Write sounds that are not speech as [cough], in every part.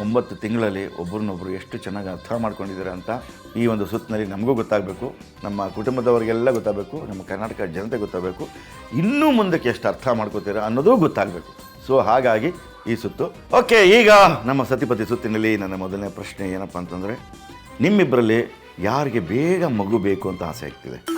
ಒಂಬತ್ತು ತಿಂಗಳಲ್ಲಿ ಒಬ್ಬರನ್ನೊಬ್ಬರು ಎಷ್ಟು ಚೆನ್ನಾಗಿ ಅರ್ಥ ಮಾಡ್ಕೊಂಡಿದ್ದಾರೆ ಅಂತ ಈ ಒಂದು ಸುತ್ತಿನಲ್ಲಿ ನಮಗೂ ಗೊತ್ತಾಗಬೇಕು. ನಮ್ಮ ಕುಟುಂಬದವರಿಗೆಲ್ಲ ಗೊತ್ತಾಗಬೇಕು. ನಮ್ಮ ಕರ್ನಾಟಕ ಜನತೆ ಗೊತ್ತಾಗಬೇಕು. ಇನ್ನೂ ಮುಂದಕ್ಕೆ ಎಷ್ಟು ಅರ್ಥ ಮಾಡ್ಕೋತೀರಾ ಅನ್ನೋದು ಗೊತ್ತಾಗಬೇಕು. ಸೊ ಹಾಗಾಗಿ ಈ ಸುತ್ತು. ಓಕೆ, ಈಗ ನಮ್ಮ ಸತಿಪತಿ ಸುತ್ತಿನಲ್ಲಿ ನನ್ನ ಮೊದಲನೇ ಪ್ರಶ್ನೆ ಏನಪ್ಪ ಅಂತಂದರೆ, ನಿಮ್ಮಿಬ್ಬರಲ್ಲಿ ಯಾರಿಗೆ ಬೇಗ ಮಗು ಬೇಕು ಅಂತ ಆಸೆ ಆಗ್ತಿದೆ?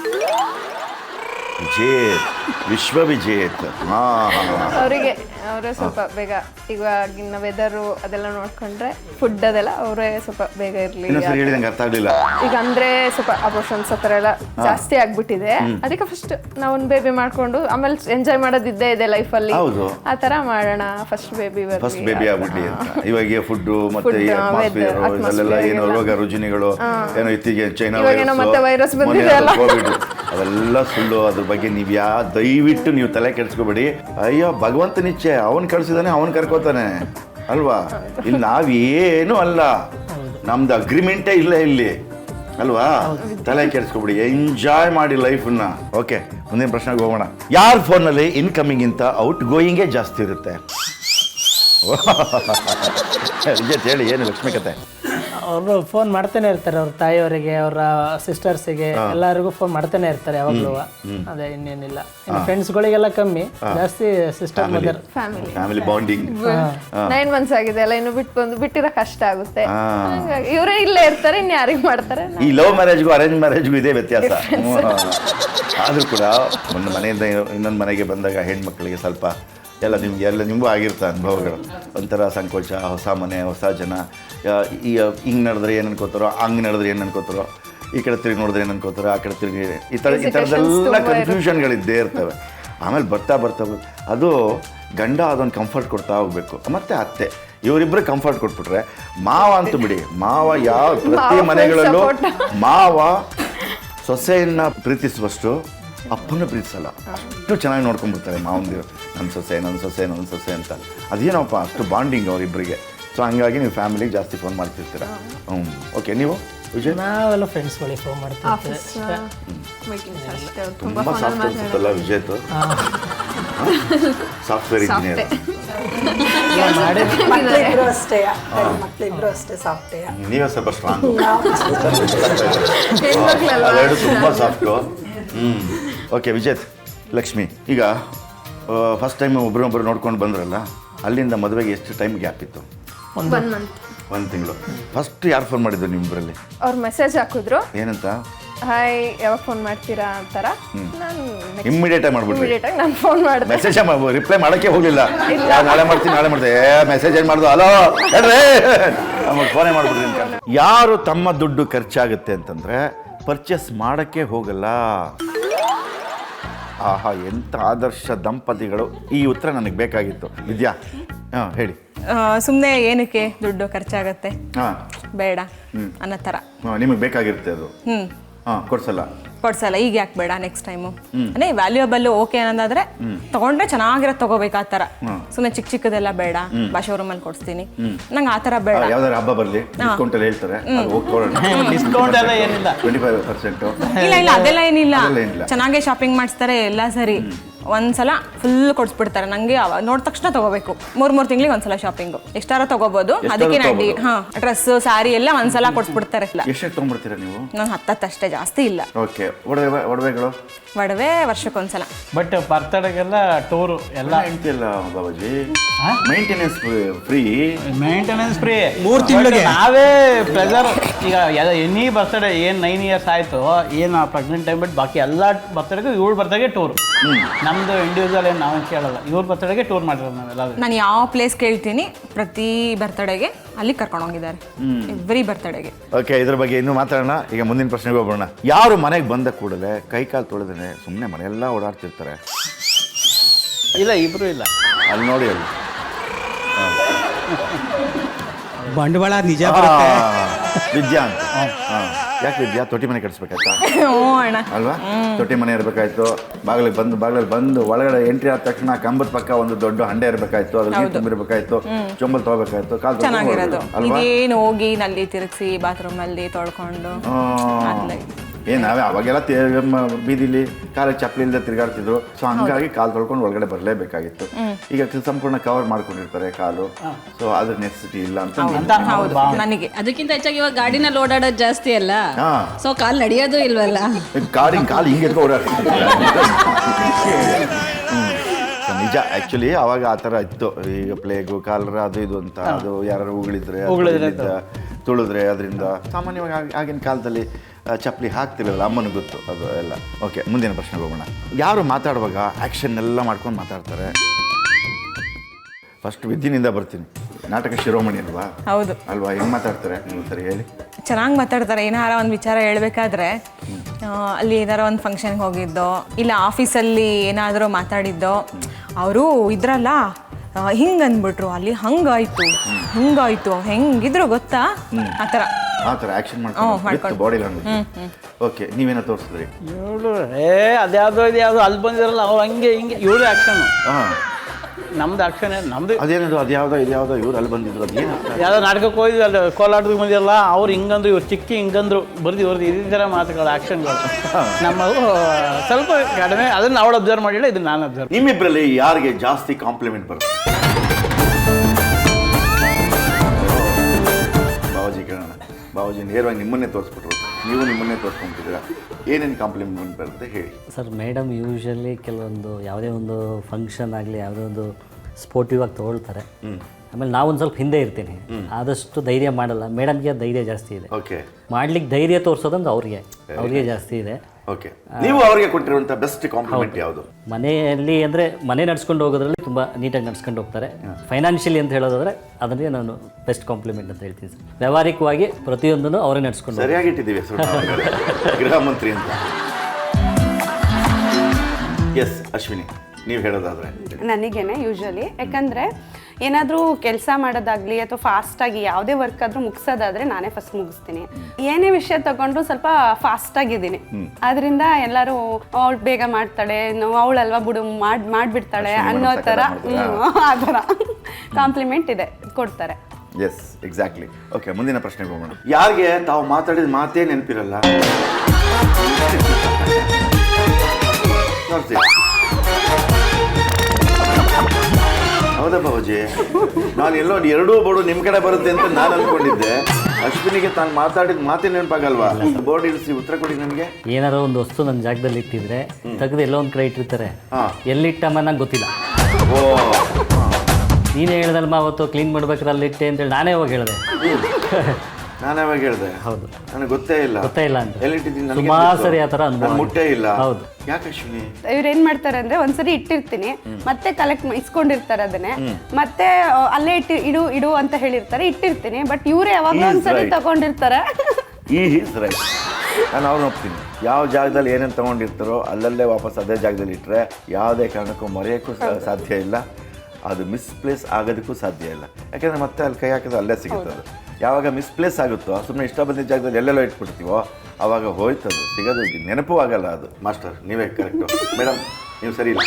ವಿಜೇತ್ ವಿಶ್ವ ವಿಜೇತ್ ಹಾಂ. ಅವರಿಗೆ ಅವರೇ ಸ್ವಲ್ಪ ಬೇಗ ಇವಾಗಿನ ವೆದರು ಅದೆಲ್ಲ ನೋಡ್ಕೊಂಡ್ರೆ ಫುಡ್ ಅದೆಲ್ಲ ಅವರೇ ಸ್ವಲ್ಪ ಬೇಗ ಇರಲಿ ಇನ್ನೊಂದ್ಸರಿ ಹೇಳಿದಂಗೆ ಅರ್ಥ ಆಗಲಿಲ್ಲ. ಈಗ ಅಂದ್ರೆ ಸ್ವಲ್ಪ ಅಬೋಷನ್ಸ್ ಆ ಥರ ಎಲ್ಲ ಜಾಸ್ತಿ ಆಗ್ಬಿಟ್ಟಿದೆ. ಅದಕ್ಕೆ ಫಸ್ಟ್ ನಾವು ಒಂದು ಬೇಬಿ ಮಾಡ್ಕೊಂಡು ಆಮೇಲೆ ಎಂಜಾಯ್ ಮಾಡೋದಿದ್ದೇ ಇದೆ ಲೈಫಲ್ಲಿ ಹೌದು. ಆ ತರ ಮಾಡೋಣ ಫಸ್ಟ್ ಬೇಬಿ ಫಸ್ಟ್ ಬೇಬಿ ಆಗ್ಬಿಟ್ಟಿ ಅಂತ. ಇವಾಗ ಫುಡ್ಡು ಮತ್ತೆ Food, ಈ ಆ, atmosphere, weather, ಇದೆಲ್ಲ atmosphere ಏನೋ ಎಲ್ಲ. ರೋಗ ರುಜಿನಿಗಳು ಏನೋ ಇತ್ತೀಚೆಗೆ ಚೈನಾ ಇವಾಗೇನೋ ಮತ್ತೆ ವೈರಸ್ ಬಂದಿದೆ ಅಲ್ಲ. ಕೋವಿಡ್ ಅವೆಲ್ಲ ಸುಳ್ಳು. ಅದ್ರ ಬಗ್ಗೆ ನೀವು ಯಾ, ದಯವಿಟ್ಟು ನೀವು ತಲೆ ಕೆಡಿಸ್ಕೋಬೇಡಿ. ಅಯ್ಯೋ ಭಗವಂತನಿಚ್ಛೆ ಅವನು ಕಳ್ಸಿದಾನೆ, ಅವನು ಕರ್ಕೋತಾನೆ. ಅಲ್ವಾ? ಇಲ್ಲಿ ನಾವೇನು ಅಲ್ಲ. ನಮ್ದು ಅಗ್ರಿಮೆಂಟೇ ಇಲ್ಲ ಇಲ್ಲಿ. ಅಲ್ವಾ? ತಲೆ ಕೆಡಿಸ್ಕೊಬಿಡಿ. ಎಂಜಾಯ್ ಮಾಡಿ ಲೈಫನ್ನ ಓಕೆ ಮುಂದಿನ ಪ್ರಶ್ನೆಗೆ ಹೋಗೋಣ. ಯಾರ ಫೋನಲ್ಲಿ ಇನ್ಕಮಿಂಗ್ ಇಂತ ಔಟ್ ಗೋಯಿಂಗೇ ಜಾಸ್ತಿ ಇರುತ್ತೆ? [laughs] ಹೇಳಿ, ಏನು ಲಕ್ಷ್ಮಿ ಕತೆ? ಅವರು ಫೋನ್ ಮಾಡ್ತಾನೆ ಇರ್ತಾರೆ ಅವ್ರ ತಾಯಿಯವರಿಗೆ ಅವರ ಸಿಸ್ಟರ್ಸಿಗೆ ಎಲ್ಲರಿಗೂ ಫೋನ್ ಮಾಡ್ತಾನೆ ಇರ್ತಾರೆ ಯಾವಾಗಲೂ. ಅದೇ ಇನ್ನೇನಿಲ್ಲ. ಇನ್ನು ಫ್ರೆಂಡ್ಸ್ಗಳಿಗೆಲ್ಲ ಕಮ್ಮಿ. ಜಾಸ್ತಿ sister mother family family bonding nine months ಆಗಿದೆ ಅಲ್ಲ ಇನ್ನು ಬಿಟ್ಟು ಬಂದು ಬಿಟ್ಟಿರೋ ಕಷ್ಟ ಆಗುತ್ತೆ. ಇವರೇ ಇಲ್ಲೇ ಇರ್ತಾರೆ ಇನ್ನು ಯಾರಿಗೆ ಮಾಡ್ತಾರೆ? ಈ ಲವ್ ಮ್ಯಾರೇಜ್ಗೂ ಅರೇಂಜ್ ಮ್ಯಾರೇಜ್ಗೂ ಇದೇ ವ್ಯತ್ಯಾಸ. ಆದರೂ ಕೂಡ ಒಂದು ಮನೆಯಿಂದ ಇನ್ನೊಂದು ಮನೆಗೆ ಬಂದಾಗ ಹೆಣ್ಮಕ್ಳಿಗೆ ಸ್ವಲ್ಪ ಎಲ್ಲ ನಿಮ್ಗೆ ಎಲ್ಲ ನಿಮಗೂ ಆಗಿರ್ತ ಅನುಭವಗಳು. ಒಂಥರ ಸಂಕೋಚ ಹೊಸ ಮನೆ ಹೊಸ ಜನ. ಈ ಹಿಂಗೆ ನಡೆದ್ರೆ ಏನು ಅನ್ಕೋತಾರೋ ಹಂಗೆ ನಡೆದ್ರೆ ಏನು ಅನ್ಕೋತಾರೋ ಈ ಕಡೆ ತಿರುಗಿ ನೋಡಿದ್ರೆ ಏನು ಅನ್ಕೋತಾರೋ ಆ ಕಡೆ ತಿರುಗಿ ಈ ಥರ ಈ ಥರದ್ದೆಲ್ಲ ಕನ್ಫ್ಯೂಷನ್ಗಳಿದ್ದೇ ಇರ್ತವೆ. ಆಮೇಲೆ ಬರ್ತಾ ಬರ್ತಾ ಅದು ಗಂಡ ಅದೊಂದು ಕಂಫರ್ಟ್ ಕೊಡ್ತಾ ಹೋಗ್ಬೇಕು. ಮತ್ತು ಅತ್ತೆ ಇವರಿಬ್ಬರು ಕಂಫರ್ಟ್ ಕೊಟ್ಬಿಟ್ರೆ ಮಾವ ಅಂತೂ ಬಿಡಿ ಮಾವ ಯಾವ ಪ್ರತಿ ಮನೆಗಳಲ್ಲೂ ಮಾವ ಸೊಸೆಯನ್ನು ಪ್ರೀತಿಸುವಷ್ಟು ಅಪ್ಪನ ಪ್ರೀತಿಸಲ್ಲ ಅಷ್ಟು ಚೆನ್ನಾಗಿ ನೋಡ್ಕೊಂಡ್ಬಿಡ್ತಾರೆ ಮಾವಂದಿರು ನನ್ನ ಸೊಸೆ ನನ್ನ ಸೊಸೆ ನನ್ನ ಸೊಸೆ ಅಂತ. ಅದೇನಪ್ಪ ಅಷ್ಟು ಬಾಂಡಿಂಗ್ ಅವರಿಬ್ಬರಿಗೆ ಸೊ ಹಂಗಾಗಿ ನೀವು ಫ್ಯಾಮಿಲಿಗೆ ಜಾಸ್ತಿ ಫೋನ್ ಮಾಡ್ತಿರ್ತೀರ? ಹ್ಞೂ ಓಕೆ ನೀವು? ವಿಜಯ್? ನಾವೆಲ್ಲ ಫ್ರೆಂಡ್ಸ್ಗಳಿಗೆ ಫೋನ್ ಮಾಡ್ತೀವಿ ತುಂಬಾ ಸಾಫ್ಟ್ ಅನ್ಸುತ್ತಲ್ಲ ವಿಜಯ್ತು ಸಾಫ್ಟ್ವೇರ್ ಇಂಜಿನಿಯರ್ ಮಕ್ಕಳಿಬ್ರು ಅಷ್ಟೇ. ಮಕ್ಕಳಿಬ್ರು ಅಷ್ಟೇ ಸಾಫ್ಟೇ ನೀವೇ ಸ್ವಲ್ಪ ಸ್ಟ್ರಾಂಗ್? [laughs] ಅವೆರಡು ತುಂಬ ಸಾಫ್ಟು ಹ್ಞೂ ಓಕೆ ವಿಜೇತ್ ಲಕ್ಷ್ಮಿ ಈಗ ಫಸ್ಟ್ ಟೈಮ್ ಒಬ್ರನ್ನೊಬ್ರು ನೋಡ್ಕೊಂಡು ಬಂದ್ರಲ್ಲ ಅಲ್ಲಿಂದ ಮದುವೆಗೆ ಎಷ್ಟು ಟೈಮ್ ಗ್ಯಾಪ್ ಇತ್ತು? ಒನ್ ಮಂತ್ ಒಂದು ತಿಂಗಳು. ಫಸ್ಟ್ ಯಾರು ಫೋನ್ ಮಾಡಿದ್ರು ನಿಮ್ಮಲ್ಲಿ ಅವ್ರು ಮೆಸೇಜ್ ಹಾಕಿದ್ರು. ಏನಂತ? ಹಾಯ್ ಯಾವಾಗ ಫೋನ್ ಮಾಡ್ತೀರಾ ಅಂತಾರ. ನಾನು ಇಮ್ಮಿಡಿಯೇಟ್ ಆಗಿ ಮಾಡ್ಬಿಟ್ರಿ. ಇಮಿಡಿಯೇಟ್ ಆಗಿ ನಾನು ಫೋನ್ ಮಾಡಿದೆ. ಮೆಸೇಜ್ ರಿಪ್ಲೈ ಮಾಡಕ್ಕೆ ಹೋಗಲಿಲ್ಲ. ನಾಳೆ ಮಾಡ್ತೀನಿ ನಾಳೆ ಮಾಡ್ದೆ. ಏ ಮೆಸೇಜ್ ಏನು ಮಾಡ್ದು? ಹಲೋ ಹೇಳ್ರಿ. ನಮಗೆ ಫೋನೇ ಮಾಡ್ಬಿಡ್ರಿ ಅಂತ. ಯಾರು ತಮ್ಮ ದುಡ್ಡು ಖರ್ಚಾಗುತ್ತೆ ಅಂತಂದ್ರೆ ಪರ್ಚೇಸ್ ಮಾಡೋಕ್ಕೆ ಹೋಗಲ್ಲ. ಆಹಾ ಎಂಥ ಆದರ್ಶ ದಂಪತಿಗಳು? ಈ ಉತ್ತರ ನನಗೆ ಬೇಕಾಗಿತ್ತು. ವಿದ್ಯಾ ಹಾಂ ಹೇಳಿ. ಸುಮ್ಮನೆ ಏನಕ್ಕೆ ದುಡ್ಡು ಖರ್ಚಾಗತ್ತೆ? ಹಾಂ. ಬೇಡ. ಅನ್ನೋ ಥರ. ನಿಮಗೆ ಬೇಕಾಗಿರುತ್ತೆ ಅದು. ಹ್ಞೂ ಹಾಂ ಕೊಡ್ಸಲ್ಲ. ಕೊಡ್ಸಲ್ಲ ಈಗ ಯಾಕೆ ಬೇಡ ನೆಕ್ಸ್ಟ್ ಟೈಮು ಅಂದರೆ ವ್ಯಾಲ್ಯೂಯಬಲ್ ಓಕೆ ಅನ್ನೋದಾದ್ರೆ ತಗೊಂಡ್ರೆ ಚೆನ್ನಾಗಿರೋ ತಗೋಬೇಕು ಆ ತರ ಸುಮ್ಮನೆ ಚಿಕ್ಕ ಚಿಕ್ಕದೆಲ್ಲ ಬೇಡ ಬಾ ಅಲ್ಲಿ ಕೊಡಿಸ್ತೀನಿ. ನಂಗೆ ಆ ಥರ ಬೇಡ. ಯಾವ್ದಾದ್ರು ಹಬ್ಬ ಬರಲಿ ಡಿಸ್ಕೌಂಟ್ ಅಲ್ಲಿ ಹೇಳ್ತಾರೆ ಅದು ಡಿಸ್ಕೌಂಟ್ [laughs] ಎಲ್ಲ ಏನಿಲ್ಲ. ಟ್ವೆಂಟಿ ಫೈವ್ ಪರ್ಸೆಂಟು ಇಲ್ಲ ಇಲ್ಲ ಅದೆಲ್ಲ ಏನಿಲ್ಲ. ಅದೆಲ್ಲ ಏನಿಲ್ಲ. ಚೆನ್ನಾಗೇ ಶಾಪಿಂಗ್ ಮಾಡಿಸ್ತಾರೆ ಎಲ್ಲ ಸರಿ. ಒಂದ್ಸಲ ಫುಲ್ ಕೊಡ್ಸ್ಬಿಡ್ತಾರೆ. ನಂಗೆ ನೋಡಿದ ತಕ್ಷಣ ತಗೋಬೇಕು. ಮೂರ್ ಮೂರ್ ತಿಂಗಳಿಗೆ ಒಂದ್ಸಲ ಶಾಪಿಂಗ್ ಎಷ್ಟಾರ ತಗೋಬಹುದು ಅದಕ್ಕೆ ನಾನು ಹಾ ಡ್ರೆಸ್ ಸಾರಿ ಎಲ್ಲ ಒಂದ್ಸಲ ಕೊಡ್ಸ್ಬಿಡ್ತಾರೆ. ಇಲ್ಲ ಎಷ್ಟೇ ತೊಗೊಂಡ್ಬಿಡ್ತೀರಾ ನೀವು? ನಾನು ಹತ್ತತ್ತಷ್ಟೇ ಜಾಸ್ತಿ ಇಲ್ಲ. ಓಕೆ ಒಡವೆ ಒಡವೆಗಳು? ಒಡವೆ ವರ್ಷಕ್ಕೊಂದ್ಸಲ. ಬಟ್ ಬರ್ತಡೆಗೆಲ್ಲ ಟೂರು ಎಲ್ಲ ಹೇಳ್ತಿಲ್ಲ Babaji. Maintenance free maintenance free ಮೂರು ತಿಂಗಳಿಗೆ. ನಾವೇ ಪ್ರೆಸರ್ ಈಗ ಎನಿ ಬರ್ತಡೆ ಏನು ನೈನ್ ಇಯರ್ಸ್ ಆಯಿತು ಏನು ಪ್ರೆಗ್ನೆಂಟ್ ಟೈಮ್ ಬಿಟ್ಟು ಬಾಕಿ ಎಲ್ಲ ಬರ್ತಡೆಗೂ ಇವ್ರು ಬರ್ತಡೆಗೆ ಟೂರ್ ನಮ್ದು ಇಂಡಿವಿಜುವಲ್ ಏನು ನಾವೇನು ಕೇಳಲ್ಲ ಇವ್ರ ಬರ್ತಡೆಗೆ ಟೂರ್ ಮಾಡಿರೋದು ನಾವೆಲ್ಲ ನಾನು ಯಾವ ಪ್ಲೇಸ್ ಕೇಳ್ತೀನಿ ಪ್ರತಿ ಬರ್ತಡೆಗೆ. ಅಲ್ಲಿ ಕರ್ಕೊಂಡು ಹೋಗಿದ್ದಾರೆ. ಎವ್ರಿ ಬರ್ತಡೆಗೆ ಓಕೆ ಇದ್ರ ಬಗ್ಗೆ ಇನ್ನೂ ಮಾತಾಡೋಣ. ಈಗ ಮುಂದಿನ ಪ್ರಶ್ನೆಗೆ ಹೋಗೋಣ ಯಾರು ಮನೆಗೆ ಬಂದ ಕೂಡಲೇ ಕೈ ಕಾಲು ತೊಳೆದೇ ಸುಮ್ಮನೆ ಮನೆಯೆಲ್ಲ ಓಡಾಡ್ತಿರ್ತಾರೆ? ಇಲ್ಲ ಇಬ್ರು ಇಲ್ಲ. ಅಲ್ಲಿ ನೋಡಿ ಅಲ್ಲಿ. ಬಂಡವಾಳ ನಿಜ ಆ, ವಿದ್ಯಾ ಅಂತ. ಹಾಂ. ಯಾಕೆ ವಿದ್ಯಾ ತೊಟ್ಟಿ ಮನೆ ಕಟ್ಸ್ಬೇಕಾಯ್ತಾ? ಹ್ಞೂ ಅಣ್ಣ. ಅಲ್ವಾ? ತೊಟ್ಟಿ ಮನೆ ಇರಬೇಕಾಯ್ತು ಬಾಗಿಲಿಗೆ ಬಂದು ಬಾಗಿಲಲ್ಲಿ ಬಂದು ಒಳಗಡೆ ಎಂಟ್ರಿ ಆದ ತಕ್ಷಣ ಕಂಬದ ಪಕ್ಕ ಒಂದು ದೊಡ್ಡ ಹಂಡೆ ಇರಬೇಕಾಯ್ತು ಅದ್ರ ನೀರು ತುಂಬಿರ್ಬೇಕಾಯ್ತು ಚೊಂಬಲ್ ತಗೋಬೇಕಾಯ್ತು ಕಾಲು ಚೆನ್ನಾಗಿರೋದು. ಅಲ್ವಾ? ಇದೇನು ಹೋಗಿ ನಲ್ಲಿ ತಿರುಗಿಸಿ ಬಾತ್ರೂಮ್ ಅಲ್ಲಿ ತೊಳ್ಕೊಂಡು ಏನ್ ನಾವೇ ಅವಾಗೆಲ್ಲ ತೇ- ಮ- ಬೀದಿಲಿ ಕಾಲ ಚಪ್ಪಲಿ ಇಲ್ಲದೆ ತಿರುಗಾಡ್ತಿದ್ರು ಸೊ ಹಂಗಾಗಿ ಕಾಲು ತೊಳ್ಕೊಂಡು ಒಳಗಡೆ ಬರಲೇಬೇಕಾಗಿತ್ತು. ಈಗ ಸಂಪೂರ್ಣ ಕವರ್ ಮಾಡ್ಕೊಂಡಿರ್ತಾರೆ ಕಾಲು. ಸೊ ಅದ್ರ ನೆಸೆಸಿಟಿ ಇಲ್ಲ ಅಂತ ಅಂತ ಹೌದು. ನನಗೆ. ಅದಕ್ಕಿಂತ ಹೆಚ್ಚಾಗಿ ಇವಾಗ ಗಾಡಿನಲ್ಲಿ ಓಡಾಡೋದು ಜಾಸ್ತಿ ಅಲ್ಲ. ಹಾ. ಸೊ ಕಾಲ್ ನಡೆಯೋದು ಇಲ್ವಲ್ಲ? ಕಾಡಿನ ಕಾಲು ಹಿಂಗೆ ಎತ್ಕೊ ಓಡಾಡ್ತಿದ್ರು [laughs] ಸೊ ನಿಜ ಆಕ್ಚುಲಿ ಅವಾಗ ಆ ಥರ ಇತ್ತು. ಈಗ ಪ್ಲೇಗು ಕಾಲರ ಅದು ಇದು ಅಂತ. ಅದು ಯಾರು ಉಗಳಿದ್ರೆ ಅಥವಾ ಉಗುಳಿದ್ರೆ ಇಲ್ಲಿದ್ದ ತುಳಿದ್ರೆ ಅದರಿಂದ. ಸಾಮಾನ್ಯವಾಗಿ ಆಗ- ಆಗಿನ ಕಾಲದಲ್ಲಿ ಚಪ್ಪಲಿ ಹಾಕ್ತಿರಲಿಲ್ಲ ಅಮ್ಮನಿಗೆ ಗೊತ್ತು ಅದು ಎಲ್ಲ. ಓಕೆ ಮುಂದಿನ ಪ್ರಶ್ನೆಗೆ ಹೋಗೋಣ. ಯಾರು ಮಾತಾಡುವಾಗ ಆ್ಯಕ್ಷನ್ ಎಲ್ಲ ಮಾಡ್ಕೊಂಡು ಮಾತಾಡ್ತಾರೆ? ಫಸ್ಟ್ ವಿದ್ಯಿನಿಂದ ಬರ್ತೀನಿ. ನಾಟಕ ಶಿರೋಮಣಿ ಅಲ್ವಾ? ಹೌದು. ಅಲ್ವಾ ಹೆಂಗೆ ಮಾತಾಡ್ತಾರೆ? ನೀವು ಸರಿ ಹೇಳಿ. ಚೆನ್ನಾಗಿ ಮಾತಾಡ್ತಾರೆ. ಏನಾರ ಒಂದು ವಿಚಾರ ಹೇಳ್ಬೇಕಾದ್ರೆ ಅಲ್ಲಿ ಏನಾರ ಒಂದು ಫಂಕ್ಷನ್ಗೆ ಹೋಗಿದ್ದೋ ಇಲ್ಲ ಆಫೀಸಲ್ಲಿ ಏನಾದರೂ ಮಾತಾಡಿದ್ದೋ ಅವರು ಇದ್ರಲ್ಲ ಹಿಂಗೆ ಅಂದ್ಬಿಟ್ರು ಅಲ್ಲಿ ಹಂಗಾಯ್ತು ಹಂಗಾಯ್ತು ಹೆಂಗಿದ್ರು ಗೊತ್ತಾ? ಆ ಥರ. ಆ ಥರ ಆ್ಯಕ್ಷನ್ ಹ್ಞೂ, ಮಾಡ್ಕೊಂಡು ಮಾಡ್ಕೊಂಡು. ಬಾಡಿ ಲ್ಯಾಂಗ್ವೇಜ್ ಓಕೆ ನೀವೇನೋ ತೋರಿಸಿದ್ರಿ? ಇವಳು ಏ ಅದ್ಯಾವುದೋ ಇದ್ಯಾವುದೋ ಯಾವುದು ಅಲ್ಲಿ ಬಂದಿರಲ್ಲ ಅವ್ರು ಹಂಗೆ ಹಿಂಗೆ. ಇವಳು ಆಕ್ಷನ್ ಹಾಂ. ನಮ್ದು ಆಕ್ಷನ್ ನಮ್ದು ಅದೇನದು ಇದು ಇದ್ಯಾವುದೋ ಇವ್ರು ಅಲ್ಲಿ ಬಂದಿದ್ರು ಅದೇನು ಯಾವುದೋ ನಾಟಕಕ್ಕೆ ಹೋಗಿದ್ವಿ ಅಲ್ಲಿ ಕೋಲಾಟದ ಬಂದಿರಲ್ಲ ಅವ್ರು ಹಿಂಗಂದ್ರು ಇವ್ರು ಚಿಕ್ಕಿ ಹಿಂಗಂದ್ರು ಬರ್ದು ಇವ್ರದ್ದು ಇದೇ ಥರ ಮಾತುಗಳು ಆ್ಯಕ್ಷನ್ಗಳು ನಮ್ಮ ಸ್ವಲ್ಪ ಕಡಿಮೆ ಅದನ್ನು ಅವಳು ಅಬ್ಸರ್ವ್ ಮಾಡಿಲ್ಲ ಇದನ್ನ ನಾನು ಅಬ್ಸರ್ವ್ ನಿಮ್ಮಿಬ್ಬರಲ್ಲಿ ಯಾರಿಗೆ ಜಾಸ್ತಿ ಕಾಂಪ್ಲಿಮೆಂಟ್ ಬರುತ್ತೆ? ಬಾವಾಜಿ ಕೇಳೋಣ. ಬಾವಾಜಿ ನೇರವಾಗಿ ನಿಮ್ಮನ್ನೇ ತೋರಿಸ್ಬಿಟ್ರು. ನೀವು ನಿಮ್ಮನ್ನೇ ತೋರಿಸ್ಕೊಂತಿದ್ದೀರಾ ಏನೇನು ಕಾಂಪ್ಲಿಮೆಂಟ್ ಬರುತ್ತೆ ಹೇಳಿ. ಸರ್ ಮೇಡಮ್ ಯೂಶಲಿ ಕೆಲವೊಂದು ಯಾವುದೇ ಒಂದು ಫಂಕ್ಷನ್ ಆಗಲಿ ಯಾವುದೇ ಒಂದು ಸ್ಪೋರ್ಟಿವ್ ಆಗಿ ತೊಗೊಳ್ತಾರೆ. ಆಮೇಲೆ ನಾವೊಂದು ಸ್ವಲ್ಪ ಹಿಂದೆ ಇರ್ತೀನಿ. ಆದಷ್ಟು ಧೈರ್ಯ ಮಾಡಲ್ಲ. ಮೇಡಮ್ಗೆ ಧೈರ್ಯ ಜಾಸ್ತಿ ಇದೆ. ಓಕೆ ಮಾಡ್ಲಿಕ್ಕೆ ಧೈರ್ಯ ತೋರಿಸೋದಂದ್ರೆ ಅವ್ರಿಗೆ. ಅವ್ರಿಗೆ ಜಾಸ್ತಿ ಇದೆ. ಓಕೆ ನೀವು ಅವರಿಗೆ ಕೊಟ್ಟಿರುವಂಥ ಬೆಸ್ಟ್ ಕಾಂಪ್ಲಿಮೆಂಟ್ ಯಾವುದು? ಮನೆಯಲ್ಲಿ ಅಂದರೆ ಮನೆ ನಡ್ಸ್ಕೊಂಡು ಹೋಗೋದ್ರಲ್ಲಿ ತುಂಬ ನೀಟಾಗಿ ನಡ್ಸ್ಕೊಂಡು ಹೋಗ್ತಾರೆ. ಫೈನಾನ್ಷಿಯಲಿ ಅಂತ ಹೇಳೋದಾದ್ರೆ ಅದನ್ನೇ ನಾನು ಬೆಸ್ಟ್ ಕಾಂಪ್ಲಿಮೆಂಟ್ ಅಂತ ಹೇಳ್ತೀನಿ ಸರ್. ವ್ಯಾವಹಾರಿಕವಾಗಿ ಪ್ರತಿಯೊಂದನ್ನು ಅವರೇ ನಡ್ಸ್ಕೊಂಡು ಸರಿಯಾಗಿ [laughs] ಗೃಹ ಮಂತ್ರಿ ಅಂತ. ಎಸ್ ಅಶ್ವಿನಿ ನೀವು ಹೇಳೋದಾದ್ರೆ. ನನಗೇನೆ ಯೂಶಲಿ ಯಾಕಂದರೆ ಏನಾದರೂ ಕೆಲಸ ಮಾಡೋದಾಗ್ಲಿ ಅಥವಾ ಫಾಸ್ಟಾಗಿ ಯಾವುದೇ ವರ್ಕ್ ಆದರೂ ಮುಗಿಸೋದಾದರೆ ನಾನೇ ಫಸ್ಟ್ ಮುಗಿಸ್ತೀನಿ. ಏನೇ ವಿಷಯ ತಗೊಂಡ್ರು ಸ್ವಲ್ಪ ಫಾಸ್ಟಾಗಿದ್ದೀನಿ ಅದರಿಂದ ಎಲ್ಲರೂ ಅವಳು ಬೇಗ ಮಾಡ್ತಾಳೆ ಅವಳಲ್ವಾ ಬಿಡು ಮಾಡಿ ಮಾಡಿಬಿಡ್ತಾಳೆ ಅನ್ನೋ ಥರ ಆ ಥರ ಕಾಂಪ್ಲಿಮೆಂಟ್ ಇದೆ ಕೊಡ್ತಾರೆ. ಎಸ್ ಎಕ್ಸಾಕ್ಟ್ಲಿ ಓಕೆ ಮುಂದಿನ ಪ್ರಶ್ನೆಗೆ ಹೋಗೋಣ. ಯಾರಿಗೆ ತಾವು ಮಾತಾಡಿದ ಮಾತೇ ನೆನಪಿರಲ್ಲ? ಹೌದಾ ಬಾಬುಜಿ? ನಾನು ಎಲ್ಲೋ ಎರಡೂ ಬೋರ್ಡು ನಿಮ್ಮ ಕಡೆ ಬರುತ್ತೆ ಅಂತ ನಾನು ಅನ್ಕೊಂಡಿದ್ದೆ. ಅಶ್ವಿನಿಗೆ ತಾನು ಮಾತಾಡಿದ ಮಾತೇ ನೆನಪಾಗಲ್ವಾ? ಬೋರ್ಡ್ ಇಳಿಸಿ ಉತ್ತರ ಕೊಡಿ ನನಗೆ. ಏನಾರೋ ಒಂದು ವಸ್ತು ನನ್ನ ಜಾಗದಲ್ಲಿ ಇಟ್ಟಿದ್ರೆ ತೆಗೆದು ಎಲ್ಲೋ ಒಂದು ಕಡೆ ಇಟ್ಟಿರ್ತಾರೆ. ಎಲ್ಲಿಟ್ಟಮ್ಮ ನಂಗೆ ಗೊತ್ತಿಲ್ಲ. ಓ. ನೀನೇ ಹೇಳ್ದಲ್ಮ ಅವತ್ತು ಕ್ಲೀನ್ ಮಾಡ್ಬೇಕಾದ್ರೆ ಅಲ್ಲಿಟ್ಟೆ ಅಂತೇಳಿ ನಾನೇ ಹೋಗಿ ಹೇಳಿದೆ. ನಾನು ಯಾವಾಗ ಹೇಳಿದೆ? ಹೌದು. ನನಗೆ ಗೊತ್ತೇ ಇಲ್ಲ. ಗೊತ್ತೇ ಇಲ್ಲ ಅಂತ ಎಲ್ಲಿಟ್ಟಿದ್ದೀನಿ ನನಗೆ ಸುಮಾರು ಗೊತ್ತು. ಸರಿ ಆ ಥರ ಅನುಭವ ನಾನು ಮುಟ್ಟೇ ಇಲ್ಲ. ಹೌದು. ಯಾಕೆ ಅಶ್ವಿನಿ? ಇವ್ರು ಏನ್ ಮಾಡ್ತಾರೆ ಅಂದ್ರೆ ಒಂದ್ಸರಿ ಇಟ್ಟಿರ್ತೀನಿ. ಮತ್ತೆ ಕಲೆಕ್ಟ್ ಇಸ್ಕೊಂಡಿರ್ತಾರೆ ಅದನ್ನೇ. ಮತ್ತೆ ಆ, ಅಲ್ಲೇ ಇಟ್ಟು ಇಡು ಇಡು ಅಂತ ಹೇಳಿರ್ತಾರೆ. ಇಟ್ಟಿರ್ತೀನಿ. ಬಟ್ ಇವ್ರು ಯಾವಾಗಲೂ He is ಒಂದ್ಸರಿ right. ತಗೊಂಡಿರ್ತಾರೆ. ಈ ಹೀಸ್ ರೈಟ್ ನಾನು ಅವ್ರನ್ನ ಒಪ್ತೀನಿ. ಯಾವ ಜಾಗದಲ್ಲಿ ಏನೇನು ತಗೊಂಡಿರ್ತಾರೋ ಅಲ್ಲಲ್ಲೇ ವಾಪಸ್ ಅದೇ ಜಾಗದಲ್ಲಿ ಇಟ್ಟರೆ ಯಾವುದೇ ಕಾರಣಕ್ಕೂ ಮರೆಯೋಕ್ಕೂ ಸಾ- ಸಾಧ್ಯ ಇಲ್ಲ. ಅದು ಮಿಸ್ಪ್ಲೇಸ್ ಆಗೋದಕ್ಕೂ ಸಾಧ್ಯ ಇಲ್ಲ. ಯಾಕೆಂದರೆ ಮತ್ತೆ ಅಲ್ಲಿ ಕೈ ಹಾಕಿದ್ರೆ ಅಲ್ಲೇ ಸಿಗುತ್ತೆ ಅದು ಯಾವಾಗ ಮಿಸ್ಪ್ಲೇಸ್ ಆಗುತ್ತೋ ಸುಮ್ಮನೆ ಇಷ್ಟ ಬಂದಿದ್ದ ಜಾಗದಲ್ಲಿ ಎಲ್ಲೆಲ್ಲೋ ಇಟ್ಬಿಡ್ತೀವೋ ಆವಾಗ ಹೋಯ್ತದು ಸಿಗೋದು ನೆನಪು ಆಗಲ್ಲ ಅದು. ಮಾಸ್ಟರ್ ನೀವೇ ಕರೆಕ್ಟು ಮೇಡಮ್ ನೀವು ಸರಿ ಇಲ್ಲ.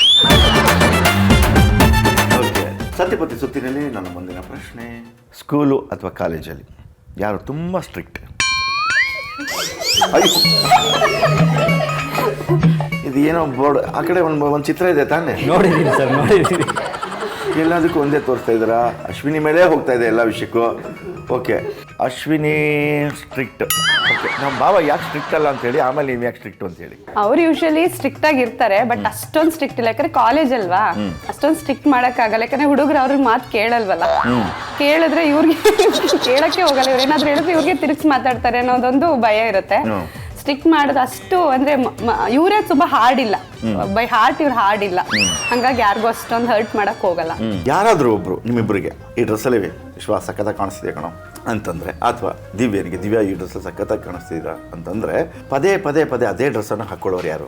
ಓಕೆ ಸತ್ಯಪತಿ ಸುತ್ತಿನಲ್ಲಿ ನನ್ನ ಮುಂದಿನ ಪ್ರಶ್ನೆ. ಸ್ಕೂಲು ಅಥವಾ ಕಾಲೇಜಲ್ಲಿ ಯಾರು ತುಂಬ ಸ್ಟ್ರಿಕ್ಟ್ ಅಯ್ಯೋ. ಇದು ಏನೋ ಬೋರ್ಡ್ ಆ ಕಡೆ ಒಂದು ಒಂದು ಚಿತ್ರ ಇದೆ ತಾನೇ. ನೋಡಿದ್ದೀನಿ ಸರ್ ನೋಡಿದ್ದೀನಿ ಎಲ್ಲದಕ್ಕೂ ಒಂದೇ ತೋರಿಸ್ತಾ ಇದ್ದೀರಾ? ಅಶ್ವಿನಿ ಮೇಲೆ ಹೋಗ್ತಾ ಇದೆ ಎಲ್ಲ ವಿಷಯಕ್ಕೂ. ಓಕೆ ಅಶ್ವಿನಿ ಸ್ಟ್ರಿಕ್ಟ್ ಓಕೆ ನಮ್ಮ ಭಾವ ಯಾಕೆ ಸ್ಟ್ರಿಕ್ಟ್ ಅಲ್ಲ ಅಂತ ಹೇಳಿ ಆಮೇಲೆ ನೀವು ಯಾಕೆ ಸ್ಟ್ರಿಕ್ಟ್ ಅಂತೇಳಿ ಅವ್ರು ಯೂಶಲಿ ಸ್ಟ್ರಿಕ್ಟ್ ಆಗಿ ಇರ್ತಾರೆ ಬಟ್ ಅಷ್ಟೊಂದು ಸ್ಟ್ರಿಕ್ಟ್ ಇಲ್ಲ. ಯಾಕಂದ್ರೆ ಕಾಲೇಜ್ ಅಲ್ವಾ? ಅಷ್ಟೊಂದು ಸ್ಟ್ರಿಕ್ಟ್ ಆಗಲ್ಲ ಯಾಕಂದ್ರೆ ಹುಡುಗರು ಅವ್ರಿಗೆ ಮಾತು ಕೇಳಲ್ವಲ್ಲ? ಕೇಳಿದ್ರೆ ಇವ್ರಿಗೆ [laughs] ಕೇಳಕ್ಕೆ ಹೋಗಲ್ಲ. ಇವ್ರು ಏನಾದ್ರು ಹೇಳಿದ್ರೆ ಇವ್ರಿಗೆ ತಿರುಗಿಸಿ ಮಾತಾಡ್ತಾರೆ ಅನ್ನೋದೊಂದು ಭಯ ಇರುತ್ತೆ. ಸ್ಟ್ರಿಕ್ಟ್ ಮಾಡೋದು ಅಷ್ಟು ಅಂದ್ರೆ ಇವರೇ ತುಂಬಾ ಹಾರ್ಡ್ ಇಲ್ಲ ಬೈ ಹಾರ್ಟ್ ಇವ್ರು ಹಾರ್ಡ್ ಇಲ್ಲ ಹಂಗಾಗಿ ಯಾರಿಗೂ ಅಷ್ಟೊಂದು ಹರ್ಟ್ ಮಾಡಕ್ ಹೋಗಲ್ಲ. ಯಾರಾದರೂ ಒಬ್ಬರು ನಿಮ್ಮಿಬ್ಬರಿಗೆ ಈ ಡ್ರೆಸ್ಸಲ್ಲಿ ವಿಶ್ವಾಸ ಸಖತ ಕಾಣಿಸ್ತಿದೆ ಕಣೋ? ಅಂತಂದ್ರೆ ಅಥವಾ ದಿವ್ಯನಿಗೆ ದಿವ್ಯ ಈ ಡ್ರೆಸ್ ಸಖತ್ತಾಗಿ ಕಾಣಿಸ್ತಿದ್ದೀರಾ ಅಂತಂದ್ರೆ ಪದೇ ಪದೇ ಪದೇ ಅದೇ ಡ್ರೆಸ್ಸನ್ನು ಹಾಕೊಳ್ಳೋರು ಯಾರು?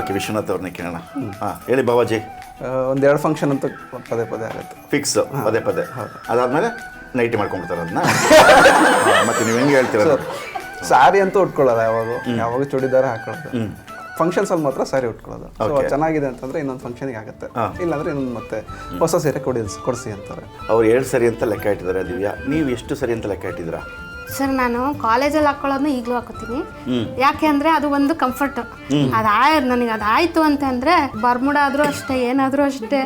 ಓಕೆ ವಿಶ್ವನಾಥ್ ಅವ್ರನ್ನ ಕೇಳೋಣ. ಹಾಂ ಹೇಳಿ ಬಾಬಾಜಿ. ಒಂದೆರಡು ಫಂಕ್ಷನ್ ಅಂತ ಪದೇ ಪದೇ ಆಗುತ್ತೆ. ಫಿಕ್ಸ್ ಪದೇ ಪದೇ. ಅದಾದ್ಮೇಲೆ? ನೈಟಿ ಮಾಡ್ಕೊಂಡ್ಬಿಡ್ತಾರೆ ಅದನ್ನ [laughs] ಮತ್ತೆ ನೀವು ಹೆಂಗೆ ಹೇಳ್ತೀರ ಸಾರಿ ಅಂತೂ ಉಟ್ಕೊಳ್ಳೋದು ಯಾವಾಗ. ಯಾವಾಗ ಚೂಡಿದಾರ ಹಾಕೊಳ್ಳೋದು. ಫಂಕ್ಷನ್ಸ್ ಅಲ್ಲಿ ಮಾತ್ರ ಸಾರಿ ಉಟ್ಕೊಳ್ಳೋದು. ಸೊ. ಚೆನ್ನಾಗಿದೆ ಅಂತಂದ್ರೆ ಇನ್ನೊಂದು ಫಂಕ್ಷನ್ಗೆ ಆಗುತ್ತೆ. ಇಲ್ಲಾಂದ್ರೆ ಇನ್ನೊಂದು ಮತ್ತೆ ಹೊಸ ಸೀರೆ ಕೊಡಿ ಕೊಡಿಸಿ ಅಂತಾರೆ. ಅವ್ರು ಏಳು ಸರಿ ಅಂತ ಲೆಕ್ಕ ಇಟ್ಟಿದ್ದಾರೆ ದಿವ್ಯಾ. ನೀವು ಎಷ್ಟು ಸರಿ ಅಂತ ಲೆಕ್ಕ ಇಟ್ಟಿದ್ದೀರಾ? ಸರ್ ನಾನು ಕಾಲೇಜಲ್ಲಿ ಹಾಕೊಳ್ಳೋದನ್ನ ಈಗಲೂ ಹಾಕೋತೀನಿ. ಯಾಕೆ ಅಂದ್ರೆ ಅದು ಒಂದು ಕಂಫರ್ಟ್ ಅದಾಯ ನನಗೆ ಅದಾಯ್ತು ಅಂತ ಅಂದ್ರೆ ಬರ್ಮುಡ ಆದ್ರೂ ಅಷ್ಟೇ ಏನಾದ್ರೂ ಅಷ್ಟೇ.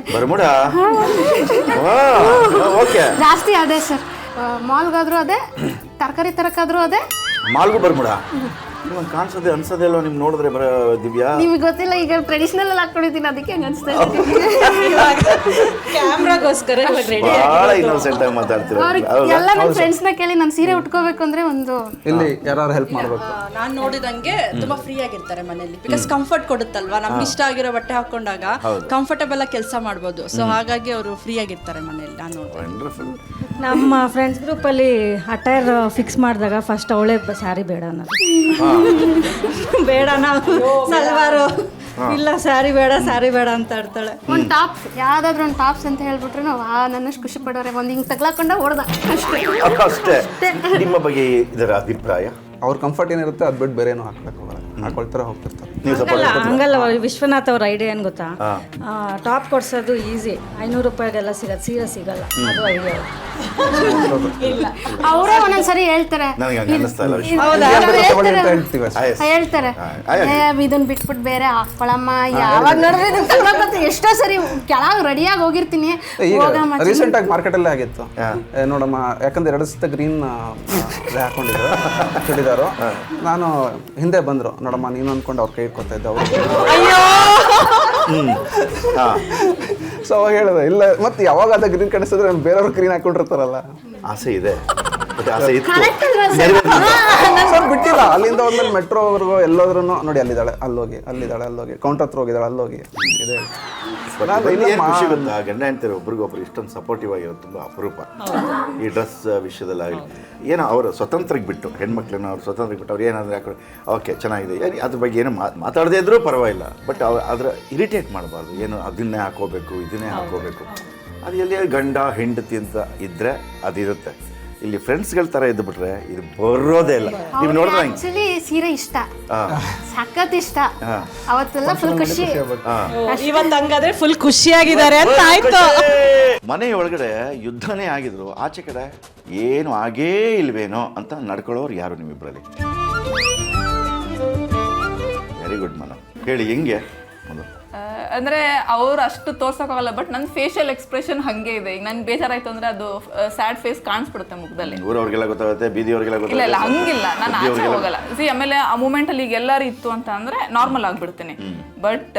ಜಾಸ್ತಿ ಅದೇ ಸರ್. ಮಾಲ್ಗಾದ್ರೂ ಅದೇ ತರಕಾರಿ ತರಕಾದ್ರೂ ಅದೇ. ಮಾಲ್ಗೂ ಬರ್ಮುಡ? ನಿಮಗೆ ಕಾಣಿಸೋದೆ ಅನ್ಸೋದೇ ಅಲ್ವಾ ನಿಮ್ಗೆ ನೋಡಿದ್ರೆ ಬರ ದಿವ್ಯಾ? ನಿಮಗೆ ಗೊತ್ತಿಲ್ಲ ಈಗ ಟ್ರೆಡಿಷನಲ್ ಅಲ್ಲಿ ಹಾಕೊಂಡಿದ್ದೀನಿ ಅದಕ್ಕೆ ಹಂಗೆ ಅನ್ಸ್ತಾ ಇದೆ. ಕ್ಯಾಮ್ರಾಗೋಸ್ಕರ ಬಹಳ ಇನ್ನೋಸೆಂಟ್ ಆಗಿ ಮಾತಾಡ್ತೀರ ಎಲ್ಲ ನನ್ನ ಫ್ರೆಂಡ್ಸ್ನ ಕೇಳಿ ನಾನು ಸೀರೆ ಉಟ್ಕೋಬೇಕು ಅಂದ್ರೆ ಒಂದು ಇಲ್ಲಿ ಯಾರು ಹೆಲ್ಪ್ ಮಾಡಬೇಕು. ನಾನು ನೋಡಿದಂಗೆ ತುಂಬಾ ಫ್ರೀ ಆಗಿರ್ತಾರೆ ಮನೆಯಲ್ಲಿ ಬಿಕಾಸ್ ಕಂಫರ್ಟ್ ಕೊಡುತ್ತಲ್ವಾ? ನಮ್ಗೆ ಇಷ್ಟ ಆಗಿರೋ ಬಟ್ಟೆ ಹಾಕೊಂಡಾಗ ಕಂಫರ್ಟಬಲ್ ಆಗಿ ಕೆಲಸ ಮಾಡ್ಬೋದು. ಸೊ ಹಾಗಾಗಿ ಅವರು ಫ್ರೀ ಆಗಿರ್ತಾರೆ ಮನೆಯಲ್ಲಿ ನಾನು ನೋಡಿದೆ. ವಂಡರ್ಫುಲ್ ನಮ್ಮ ಫ್ರೆಂಡ್ಸ್ ಗ್ರೂಪ್ ಅಲ್ಲಿ ಅಟೈರ್ ಫಿಕ್ಸ್ ಮಾಡಿದಾಗ ಫಸ್ಟ್ ಅವಳೇ ಸ್ಯಾರಿ ಬೇಡ ಅನ್ನೋದು. ಬೇಡ ನಾವು ಸಲ್ವಾರು. ಇಲ್ಲ ಸ್ಯಾರಿ ಬೇಡ ಸ್ಯಾರಿ ಬೇಡ ಅಂತ ಇರ್ತಾಳೆ ಒಂದು ಟಾಪ್ಸ್ ಯಾವ್ದಾದ್ರು ಒಂದು ಟಾಪ್ಸ್ ಅಂತ ಹೇಳ್ಬಿಟ್ರೆ ನಾವು ಆ ನನ್ನಷ್ಟು ಖುಷಿ ಪಡೋರೆ. ಒಂದು ಹಿಂಗೆ ತಗ್ಲಾಕೊಂಡ ಹೊಡೆದ ಅಷ್ಟೇ. ಅಷ್ಟೇ. ನಿಮ್ಮ ಬಗ್ಗೆ ಇದರ ಅಭಿಪ್ರಾಯ? ಅವ್ರ ಕಂಫರ್ಟ್ ಏನಿರುತ್ತೆ ಅದು ಬಿಟ್ಟು ಬೇರೆ ಏನು ಹಾಕ್ಬೇಕು. ಹಾಕೊಳ್ತಾರ ಹಾಕೊಳ್ತಾರೆ ಹೋಗ್ತಿರ್ತಾರೆ. ನೀವು ಹಂಗಲ್ಲ ಸಪೋರ್ಟ್ ಹಂಗಲ್ಲ ವಿಶ್ವನಾಥ್ ಅವ್ರ ಐಡಿಯಾ ಏನ್ ಗೊತ್ತಾ? ಟಾಪ್ ಕೊಡ್ಸೋದು ಈಸಿ ಐನೂರು ರೂಪಾಯಿಗೆಲ್ಲ ಸಿಗತ್ತೆ ಸೀರೆ ಸಿಗಲ್ಲ. ಅದು ಐಡಿಯಾ [laughs] ಅವರೇ. ಒಂದೊಂದ್ಸರಿ ಹೇಳ್ತಾರೆ. ನನಗೆ ಹಂಗೆ ಅನ್ನಿಸ್ತಾ ಇಲ್ಲ. ವಿಶ್ವ. ತಗೊಳ್ಳಿ ಅಂತ ಹೇಳ್ತೀವಿ ಅಷ್ಟೇ. ಆಯ್ತು. ಹೇಳ್ತಾರೆ. ಇದನ್. ಏ, ಇದನ್ನ ಬಿಟ್ಬಿಟ್ಟು ಬೇರೆ ಹಾಕೊಳಮ್ಮ ಯಾವಾಗ ನೋಡಿದ್ರೆ ತಗೊಳಕತ್ತೆ ಎಷ್ಟೋ ಸರಿ ಕೆಳಗ್ ರೆಡಿಯಾಗಿ ಹೋಗಿರ್ತೀನಿ. ಈಗ ಹೋಗಮ್ಮ ರೀಸೆಂಟ್ ಆಗಿ ಮಾರ್ಕೆಟಲ್ಲೇ ಆಗಿತ್ತು. ಏ, ನೋಡಮ್ಮ ಯಾಕಂದ್ರೆ ಎರಡು ಸುತ್ತ ಗ್ರೀನ್ ಹಾಕೊಂಡಿದ್ರು [laughs] ಚೂಡಿದಾರು. ನಾನು ಹಿಂದೆ ಬಂದ್ರು. ನೋಡಮ್ಮ ನೀನು ಅನ್ಕೊಂಡು ಅವ್ರ ಕೈ ಇಟ್ಕೊತಾ ಇದ್ದೆ ಅವರು ಹಾ. ಸೊ ಅವಾಗ ಹೇಳಿದೆ ಇಲ್ಲ ಮತ್ತೆ ಯಾವಾಗ ಅದ ಗ್ರೀನ್ ಕಾಣಿಸಿದ್ರೆ ನಾನು ಬೇರೆಯವ್ರು ಗ್ರೀನ್ ಹಾಕೊಂಡಿರ್ತಾರಲ್ಲ ಆಸೆ ಇದೆ. ಮತ್ತೆ ಆಸೆ ಇತ್ತು. ಸರ್? ಬಿಟ್ಟಿಲ್ಲ. ಅಲ್ಲಿಂದ ಹೋದ್ಮೇಲೆ ಮೆಟ್ರೋವರೆಗೂ ಎಲ್ಲೋದ್ರೂ ನೋಡಿ ಅಲ್ಲಿದ್ದಾಳೆ ಅಲ್ಲೋಗಿ ಅಲ್ಲಿದ್ದಾಳೆ ಅಲ್ಲೋಗಿ. ಕೌಂಟರ್ ಹತ್ರ ಹೋಗಿದ್ದಾಳೆ ಅಲ್ಲೋಗಿ. ಇದೆ. ನಾನು ಏನ್ ಖುಷಿ ಗೊತ್ತಾ? ಗಂಡ ಹೆಂಡ್ತಿರು ಒಬ್ರಿಗೊಬ್ರು ಇಷ್ಟೊಂದು ಸಪೋರ್ಟಿವ್ ಆಗಿರೋದು ತುಂಬ ಅಪರೂಪ. ಈ ಡ್ರೆಸ್ ವಿಷಯದಲ್ಲಾಗಲಿ. ಏನೋ ಅವರು ಸ್ವತಂತ್ರಕ್ಕೆ ಬಿಟ್ಟು ಹೆಣ್ಮಕ್ಳನ್ನ ಅವ್ರು ಸ್ವತಂತ್ರಕ್ಕೆ ಬಿಟ್ಟು ಅವ್ರು ಏನಾದರೂ ಹಾಕೊಂಡು ಓಕೆ ಚೆನ್ನಾಗಿದೆ. ಏನು ಅದ್ರ ಬಗ್ಗೆ ಏನು ಮಾತ್ ಮಾತಾಡದೇ ಇದ್ರೂ ಪರವಾಗಿಲ್ಲ. ಬಟ್ ಅವ್ರು ಅದರ ಇರಿಟೇಟ್ ಮಾಡಬಾರ್ದು. ಏನು ಅದನ್ನೇ ಹಾಕೋಬೇಕು ಇದನ್ನೇ ಹಾಕೋಬೇಕು. ಅದು ಎಲ್ಲಿ ಗಂಡ ಹೆಂಡತಿ ಅಂತ ಇದ್ದರೆ ಅದಿರುತ್ತೆ. ಇಲ್ಲಿ ಫ್ರೆಂಡ್ಸ್ಗಳ ಥರ ಇದ್ದು ಬಿಟ್ರೆ ಇದು ಬರೋದೇ ಇಲ್ಲ. ನೀವು ನೋಡಿದ್ರೆ ಹಂಗೆ? ಆಕ್ಚುಲಿ ಸೀರೆ ಇಷ್ಟ. ಸಖತ್ ಇಷ್ಟ. ಅವತ್ತೆಲ್ಲ ಫುಲ್ ಖುಷಿ. ಇವತ್ತು ಹಂಗಾದ್ರೆ ಫುಲ್ ಖುಷಿಯಾಗಿದ್ದಾರೆ ಅಂತ ಆಯ್ತು. ಮನೆ ಒಳಗಡೆ ಯುದ್ಧನೇ ಆಗಿದ್ರು. ಆಚೆ ಕಡೆ ಏನು ಆಗೇ ಇಲ್ವೇನೋ ಅಂತ ನಡ್ಕೊಳ್ಳೋರು ಯಾರು ನಿಮ್ಮಿಬ್ಬರಲ್ಲಿ ವೆರಿ ಗುಡ್ ಮನ. ಹೇಳಿ ಹೆಂಗೆ? ಒಂದು ಅಂದ್ರೆ ಅವ್ರು ಅಷ್ಟು ತೋರ್ಸಕ್ಕಾಗಲ್ಲ ಬಟ್ ನನ್ನ ಫೇಶಿಯಲ್ ಎಕ್ಸ್ಪ್ರೆಷನ್ ಹಂಗೆ ಇದೆ. ಈಗ ನನ್ಗೆ ಬೇಜಾರಾಯ್ತು ಅಂದ್ರೆ ಅದು ಸ್ಯಾಡ್ ಫೇಸ್ ಕಾಣಿಸ್ಬಿಡುತ್ತೆ ಮುಖದಲ್ಲಿ. ಊರವ್ರಿಗೆಲ್ಲ ಗೊತ್ತಾಗುತ್ತೆ ಬೀದಿಯವ್ರಿಗೆಲ್ಲ ಇಲ್ಲ ಇಲ್ಲ ಹಂಗಿಲ್ಲ. ನಾನು ಆಚೆ ಹೋಗಲ್ಲ. ಸಿ ಆಮೇಲೆ ಆ ಮೂಮೆಂಟ್ ಅಲ್ಲಿ ಈಗ ಎಲ್ಲರೂ ಇತ್ತು ಅಂತ ಅಂದ್ರೆ ನಾರ್ಮಲ್ ಆಗ್ಬಿಡ್ತೀನಿ. ಬಟ್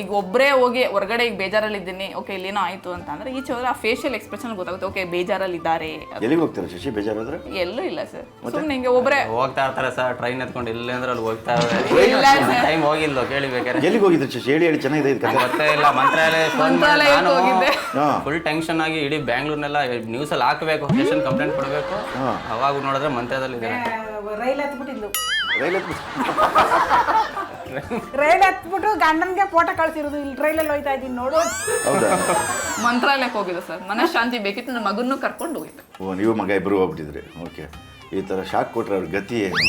ಈಗ ಒಬ್ಬರೇ ಹೋಗಿ ಹೊರಗಡೆ ಈಗ ಬೇಜಾರಲ್ಲಿ ಇದ್ದೀನಿ ಓಕೆ ಏನೋ ಆಯ್ತು ಅಂತ ಅಂದ್ರೆ ಈಚೆ ಹೋದ್ರೆ ಆ ಫೇಶಿಯಲ್ ಎಕ್ಸ್ಪ್ರೆಷನ್ ಗೊತ್ತಾಗುತ್ತೆ ಓಕೆ ಬೇಜಾರಲ್ಲಿ ಇದ್ದಾರೆ ಎಲ್ಲಿಗೆ ಹೋಗ್ತೀರಾ ಶಶಿ ಬೇಜಾರಾದ್ರೆ ಎಲ್ಲೂ ಇಲ್ಲ ಸರ್ ಸುಮ್ಮನೆ ಹಿಂಗೆ ಒಬ್ಬರೇ ಹೋಗ್ತಾ ಇರ್ತಾರೆ ಸರ್ ಟ್ರೈನ್ ಎತ್ಕೊಂಡು ಇಲ್ಲ ಅಂದ್ರೆ ಅಲ್ಲಿ ಹೋಗ್ತಾ ಇಲ್ಲ ಟೈಮ್ ಹೋಗಿಲ್ಲ ಕೇಳಿ ಬೇಕಾದ್ರೆ ಎಲ್ಲಿಗೆ ಹೋಗಿದ್ರು ಶಶಿ? ಹೇಳಿ ಹೇಳಿ ಚೆನ್ನಾಗಿದೆ ಇದು ಕಥೆ. ಗೊತ್ತೇ ಇಲ್ಲ. ಮಂತ್ರಾಲಯ ಫೋನ್ ಮಂತ್ರಾಲಯಕ್ಕೆ ಹೋಗಿದ್ದೆ. ಫುಲ್ ಟೆನ್ಷನ್ ಆಗಿ ಇಡೀ ಬ್ಯಾಂಗ್ಳೂರ್ನೆಲ್ಲ ನ್ಯೂಸ್ ಅಲ್ಲಿ ಹಾಕಬೇಕು ಸ್ಟೇಷನ್ ಕಂಪ್ಲೇಂಟ್ ಕೊಡಬೇಕು. ಅವಾಗ ನೋಡಿದ್ರೆ ಮಂತ್ರಾದಲ್ಲಿ ಇದೆ ರೈಲ್ ಹತ್ಬಿಟ್ಟಿದ್ಲು. ರೈಲ್ ಹತ್ಬಿಟ್ಟು- [laughs] ರೈಲ್ ಹತ್ಬಿಟ್ಟು ಗಂಡನ್ಗೆ ಫೋಟೋ ಕಳ್ಸಿರೋದು. ಇಲ್ಲಿ ರೈಲಲ್ಲಿ ಹೋಯ್ತಾ ಇದ್ದೀನಿ ನೋಡು. ಹೌದಾ? ಮಂತ್ರಾಲಯಕ್ಕೆ ಹೋಗಿದ್ದೆ ಸರ್. ಮನಃಶಾಂತಿ ಬೇಕಿತ್ತು. ನನ್ನ ಮಗನ್ನೂ ಕರ್ಕೊಂಡು ಹೋಗಿದ್ದೆ. ಓ ನೀವು ಮಗ ಇಬ್ಬರು ಹೋಗ್ಬಿಟ್ಟಿದ್ರಿ. ಓಕೆ. ಈ ಥರ ಶಾಕ್ ಕೊಟ್ರೆ ಅವ್ರ ಗತಿ ಏನು?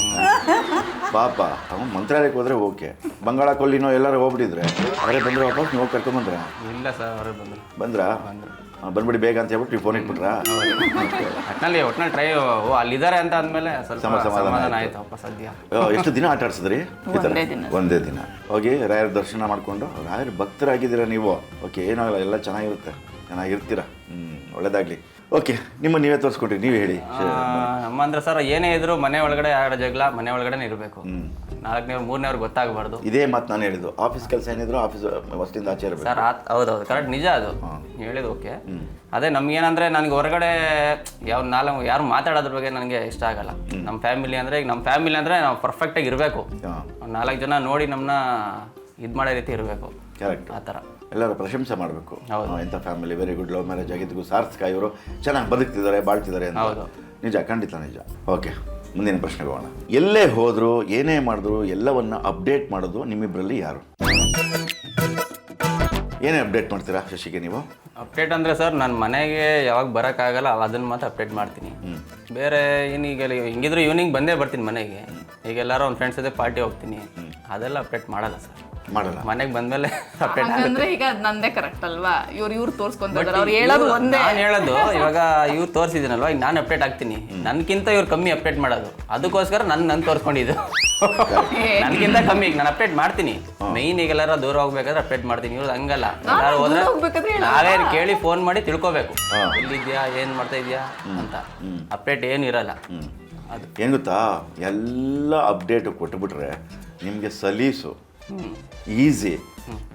ಪಾಪ ಅವ್ನು ಮಂತ್ರಾಲಯಕ್ಕೆ ಹೋದ್ರೆ ಓಕೆ. ಬಂಗಾಳ ಕೊಲ್ಲಿನೋ ಎಲ್ಲರೂ ಹೋಗ್ಬಿಟ್ಟಿದ್ರೆ ಅವರೇ ಬಂದ್ರೆ ವಾಪಸ್ ನೀವು ಹೋಗಿ ಕರ್ಕೊಂಬಂದ್ರ ಇಲ್ಲ ಸರ್ ಅವರೇ ಬಂದ್ರು. ಬಂದ್ರಾ? ಬಂದ್ಬಿಡಿ ಬೇಗ ಅಂತ ಹೇಳ್ಬಿಟ್ಟು ನೀವು ಫೋನ್ ಇಟ್ಬಿಟ್ರಾ? ಒಟ್ನಲ್ಲಿ ಒಟ್ನಲ್ಲಿ ಟ್ರೈ ಓ ಅಲ್ಲಿದ್ದಾರೆ ಅಂತ ಅಂದಮೇಲೆ ಸ್ವಲ್ಪ ಸಮ- ಸಮಾಧಾನ ಸಮಾಧಾನ ಆಯ್ತು. ಸದ್ಯ ಆ, ಎಷ್ಟು ದಿನ ಆಟ ಆಡ್ಸಿದ್ರಿ? ಈ ಥರ ಒಂದೇ ದಿನ. ಒಂದೇ ದಿನ. ಹೋಗಿ ರಾಯರ ದರ್ಶನ ಮಾಡಿಕೊಂಡು ರಾಯರ ಭಕ್ತರಾಗಿದ್ದೀರಾ ನೀವು? ಓಕೆ ಏನಾಗಲ್ಲ ಎಲ್ಲ ಚೆನ್ನಾಗಿರುತ್ತೆ. ಚೆನ್ನಾಗಿರ್ತೀರಾ? ಹ್ಞೂ ಒಳ್ಳೇದಾಗಲಿ. ಓಕೆ ನಿಮ್ಮ ನೀವೇ ತೋರಿಸ್ಕೊಟ್ರಿ ನೀವು ಹೇಳಿ. ನಮ್ಮ ಅಂದ್ರೆ ಸರ್ ಏನೇ ಇದ್ರು ಮನೆ ಒಳಗಡೆ ಆಡೋ ಜಗಳ ಮನೆ ಒಳಗಡೆ ಇರಬೇಕು. ನಾಲ್ಕನೇವ್ರು ಮೂರನೇವ್ರು ಗೊತ್ತಾಗಬಾರ್ದು. ಇದೇ ಮಾತು ನಾನು ಹೇಳಿದ್ದು. ಆಫೀಸ್ ಕೆಲಸ ಏನಿದ್ರು ಆಫೀಸ್ ವಸ್ತಿಯಿಂದ ಆಚೆ ಇರಬೇಕು. ಸರ್ ಹೌದೌದು ಕರೆಕ್ಟ್ ನಿಜ ಅದು. ಹೇಳಿದ್ದು ಓಕೆ. ಅದೇ ನಮ್ಗೇನಂದ್ರೆ ನನಗೆ ಹೊರಗಡೆ ಯಾವ ನಾಲ್ಕು ಯಾರು ಮಾತಾಡೋದ್ರ ಬಗ್ಗೆ ನನಗೆ ಇಷ್ಟ ಆಗಲ್ಲ. ನಮ್ಮ ಫ್ಯಾಮಿಲಿ ಅಂದರೆ ಈಗ ನಮ್ಮ ಫ್ಯಾಮಿಲಿ ಅಂದರೆ ನಾವು ಪರ್ಫೆಕ್ಟಾಗಿ ಇರಬೇಕು. ನಾಲ್ಕು ಜನ ನೋಡಿ ನಮ್ಮನ್ನ ಇದು ಮಾಡೋ ರೀತಿ ಇರಬೇಕು. ಕರೆಕ್ಟ್ ಆ ಥರ. ಎಲ್ಲರ ಪ್ರಶಂಸೆ ಮಾಡಬೇಕು. ಎಂಥ ಇಂಥ family very good love marriage ಆಗಿದ್ದಕ್ಕೂ ಸಾರ್ಥಕ. ಇವರು ಚೆನ್ನಾಗಿ ಬದುಕ್ತಿದ್ದಾರೆ ಬಾಳ್ತಿದ್ದಾರೆ ಅಂತ. ನಿಜ ಖಂಡಿತ ನಿಜ. ಓಕೆ ಮುಂದಿನ ಪ್ರಶ್ನೆ ಹೋಗೋಣ. ಎಲ್ಲೇ ಹೋದರೂ ಏನೇ ಮಾಡಿದ್ರು ಎಲ್ಲವನ್ನ ಅಪ್ಡೇಟ್ ಮಾಡೋದು ನಿಮ್ಮಿಬ್ಬರಲ್ಲಿ ಯಾರು? ಏನೇ ಅಪ್ಡೇಟ್ ಮಾಡ್ತೀರಾ ಶಶಿಗೆ ನೀವು? ಅಪ್ಡೇಟ್ ಅಂದರೆ ಸರ್ ನಾನು ಮನೆಗೆ ಯಾವಾಗ ಬರೋಕ್ಕಾಗಲ್ಲ ಅದನ್ನು ಮಾತ್ರ ಅಪ್ಡೇಟ್ ಮಾಡ್ತೀನಿ. ಬೇರೆ ಏನೀಗ ಹಿಂಗಿದ್ರು ಈವ್ನಿಂಗ್ ಬಂದೇ ಬರ್ತೀನಿ ಮನೆಗೆ. ಈಗ ಎಲ್ಲರೂ ಒಂದು ಫ್ರೆಂಡ್ಸ್ ಜೊತೆ ಪಾರ್ಟಿ ಹೋಗ್ತೀನಿ. ಅದೆಲ್ಲ ಅಪ್ಡೇಟ್ ಮಾಡಲ್ಲ ಸರ್. ಮಾಡಲ್ಲ. ಮನೆಗೆ ಬಂದ್ಮೇಲೆ ಅಪ್ಡೇಟ್ ಹಂಗಂದ್ರೆ ಈಗ ಅದ್ ನಂದೇ ಕರೆಕ್ಟ್ ಅಲ್ವಾ? ಇವ್ರು ಇವ್ರು ತೋರ್ಸ್ಕೊಂತಾರೆ ಅವ್ರು ಹೇಳೋದು ಒಂದೇ. ನಾನು ಹೇಳೋದು ಇವಾಗ ಇವ್ರು ತೋರಿಸಿದ್ದೀನಲ್ವ ಈಗ ನಾನು ಅಪ್ಡೇಟ್ ಆಗ್ತೀನಿ ನನ್ಗಿಂತ ಇವ್ರು ಕಮ್ಮಿ ಅಪ್ಡೇಟ್ ಮಾಡೋದು. ಅದಕ್ಕೋಸ್ಕರ ನನ್ ನನ್ ತೋರಿಸ್ಕೊಂಡಿದ್ದು. ನನ್ಗಿಂತ ಕಮ್ಮಿ ಈಗ ನಾನು ಅಪ್ಡೇಟ್ ಮಾಡ್ತೀನಿ. ಮೈನ್ ಈಗ ಎಲ್ಲಾರ ದೂರ ಹೋಗ್ಬೇಕಾದ್ರೆ ಅಪ್ಡೇಟ್ ಮಾಡ್ತೀನಿ. ಇವ್ರು ಹಂಗಲ್ಲ. ಎಲ್ಲಾರು ಹೋದ್ರೆ ಹೋಗ್ಬೇಕಾದ್ರೆ ಹೇಳಲ್ಲ. ನಾವೇ ಕೇಳಿ ಫೋನ್ ಮಾಡಿ ತಿಳ್ಕೊಬೇಕು. ಎಲ್ಲಿದ್ಯಾ ಏನ್ ಮಾಡ್ತಾ ಇದೀಯಾ ಅಂತ. ಅಪ್ಡೇಟ್ ಏನು ಇರಲ್ಲ. ಅದು. ಏನು ಗೊತ್ತಾ? ಎಲ್ಲ ಅಪ್ಡೇಟ್ ಕೊಟ್ಬಿಟ್ರೆ ನಿಮಗೆ ಸಲೀಸು. ಈಸಿ.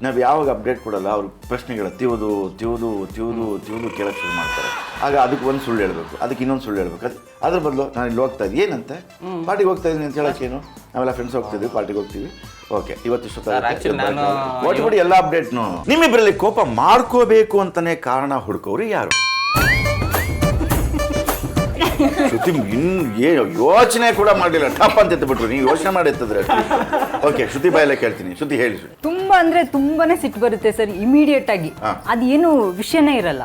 ನಾವು ಯಾವಾಗ ಅಪ್ಡೇಟ್ ಕೊಡಲ್ಲ ಅವ್ರ ಪ್ರಶ್ನೆಗಳ ತಿವುದು ತಿವುದು ತಿವುದು ತಿವುದು ಕೇಳಕ್ಕೆ ಶುರು ಮಾಡ್ತಾರೆ. ಆಗ ಅದಕ್ಕೆ ಒಂದು ಸುಳ್ಳು ಹೇಳಬೇಕು ಅದಕ್ಕೆ ಇನ್ನೊಂದು ಸುಳ್ಳು ಹೇಳಬೇಕು. ಅದು ಅದ್ರ ಬದಲು ನಾನು ಇಲ್ಲಿ ಹೋಗ್ತಾ ಇದ್ದೀನಿ ಏನಂತೆ? ಪಾರ್ಟಿಗೆ ಹೋಗ್ತಾ ಇದ್ದೀನಿ ಅಂತ ಹೇಳಕ್ಕೆ ಏನು? ನಾವೆಲ್ಲ ಫ್ರೆಂಡ್ಸ್ ಹೋಗ್ತಿದ್ವಿ ಪಾರ್ಟಿಗೆ ಹೋಗ್ತೀವಿ. ಓಕೆ ಇವತ್ತು ಒಟ್ಬಿಡಿ ಎಲ್ಲ ಅಪ್ಡೇಟ್ನು ನಿಮ್ಮಿಬ್ಬರಲ್ಲಿ ಕೋಪ ಮಾಡ್ಕೋಬೇಕು ಅಂತಲೇ ಕಾರಣ ಹುಡುಕೋರು ಯಾರು? ಶ್ರುತಿ ಇನ್ ಏನು ಯೋಚನೆ ಕೂಡ ಮಾಡಲಿಲ್ಲ. ಟಪ್ ಅಂತ ಎತ್ಬಿಟ್ರು ನೀವು ಯೋಚನೆ ಮಾಡಿ ಎತ್ತಿದ್ರೆ ಓಕೆ ಶ್ರುತಿ ಬಾಯಲ್ಲೇ ಕೇಳ್ತೀನಿ. ಶ್ರುತಿ ಹೇಳಿ ಶ್ರುತಿ. ತುಂಬಾ ಅಂದ್ರೆ ತುಂಬಾನೇ ಸಿಟ್ಟು ಬರುತ್ತೆ ಸರ್ ಇಮಿಡಿಯೇಟ್ ಆಗಿ. ಅದೇನು ವಿಷಯನೇ ಇರಲ್ಲ.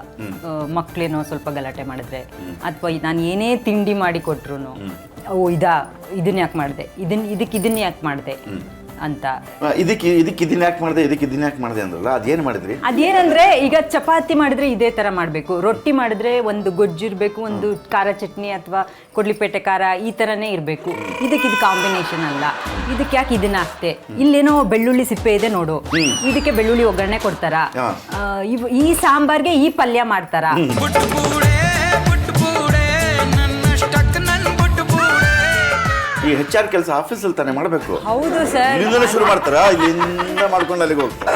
ಮಕ್ಕಳೇನೋ ಮಕ್ಳೇನೋ ಸ್ವಲ್ಪ ಗಲಾಟೆ ಮಾಡಿದ್ರೆ ಅಥವಾ ನಾನು ಏನೇ ತಿಂಡಿ ಮಾಡಿ ಕೊಟ್ರು ಓ ಇದಾ ಇದನ್ನ ಯಾಕೆ ಮಾಡಿದೆ? ಇದನ್ನ ಇದಕ್ಕೆ ಇದನ್ನ ಯಾಕೆ ಮಾಡಿದೆ? ಅಂತ. ಇದಕ್ಕೆ ಇದಕ್ಕೆ ಇದನ್ನ ಯಾಕೆ ಮಾಡಿದೆ ಇದಕ್ಕೆ ಇದನ್ನ ಯಾಕೆ ಮಾಡಿದೆ ಅಂದ್ರಲ್ಲ ಅದೇನು ಮಾಡಿದ್ರಿ? ಅದೇನಂದ್ರೆ ಈಗ ಚಪಾತಿ ಮಾಡಿದ್ರೆ ಇದೇ ತರ ಮಾಡಬೇಕು. ರೊಟ್ಟಿ ಮಾಡಿದ್ರೆ ಒಂದು ಗೊಜ್ಜಿರ್ಬೇಕು ಒಂದು ಖಾರ ಚಟ್ನಿ ಅಥವಾ ಕೊಡ್ಲಿಪೇಟೆ ಖಾರ ಈ ತರನೇ ಇರಬೇಕು. ಇದಕ್ಕೆ ಇದು ಕಾಂಬಿನೇಷನ್ ಅಲ್ಲ. ಇದಕ್ಕೆ ಯಾಕೆ ಇದನ್ನ ಹಾಕ್ತೆ ಇಲ್ಲೇನೋ ಬೆಳ್ಳುಳ್ಳಿ ಸಿಪ್ಪೆ ಇದೆ ನೋಡು. ಇದಕ್ಕೆ ಬೆಳ್ಳುಳ್ಳಿ ಒಗ್ಗರಣೆ ಕೊಡ್ತಾರ? ಈ ಸಾಂಬಾರ್ಗೆ ಈ ಪಲ್ಯ ಮಾಡ್ತಾರ? ಈ ಹೆಚ್ ಆರ್ ಕೆಲಸ ಆಫೀಸಲ್ಲಿ ತಾನೇ ಮಾಡಬೇಕು. ಹೌದು ಸರ್. ಇಲ್ಲಿಂದಲೇ ಶುರು ಮಾಡ್ತಾರಾ? ಇಲ್ಲಿಂದ ಮಾಡ್ಕೊಂಡು ಅಲ್ಲಿಗೆ ಹೋಗ್ತಾರೆ?